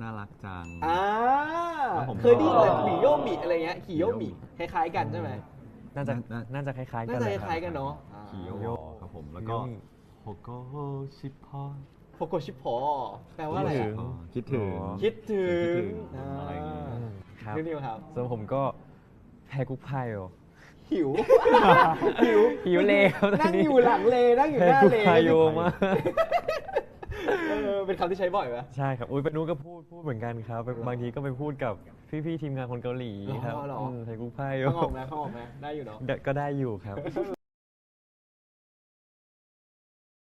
น่ารักจัง อ่าแล้วผมเคยได้ยินแต่ก็หมีโยมิอะไรเงี้ยขี่โยมิคล้ายๆกันใช่ไหมน่าจะน่า น่าจะคล้ายๆกัน่านจะเลยคล้ายๆกันเนาะคิโยโยครับผมแล้วก็โยมิโฮโกโฮชิพอโฟโกชิพอแปลว่าอะไรคิดถึอะงอ๋อคิดถึง อ๋อ คิดถึงคิดถึงอ่าอะไรอย่างเงี้ยครับนิวๆครับ ส่วนผมก็แพ้กุ๊กไพ่โอ หิว หิวหิวเลวตอนนี้นั่งอยู่หลังเลนั่งอยู่หแพ้น้ากุ๊กเลไพ่โยมากเออเป็น คำที่ใช้บ่อยไหม ใช่ครับ อุ้ยปนุก็พูดพูดเหมือนกันครับ บางทีก็ไปพูดกับพี่ๆทีมงานคนเกาหลีครับอ๋อเหรอมแพ้กุ๊กไพ่โยเข้าออกไหมเข้าออกไหมได้อยู่เนาะ ก็ได้อยู่ครับ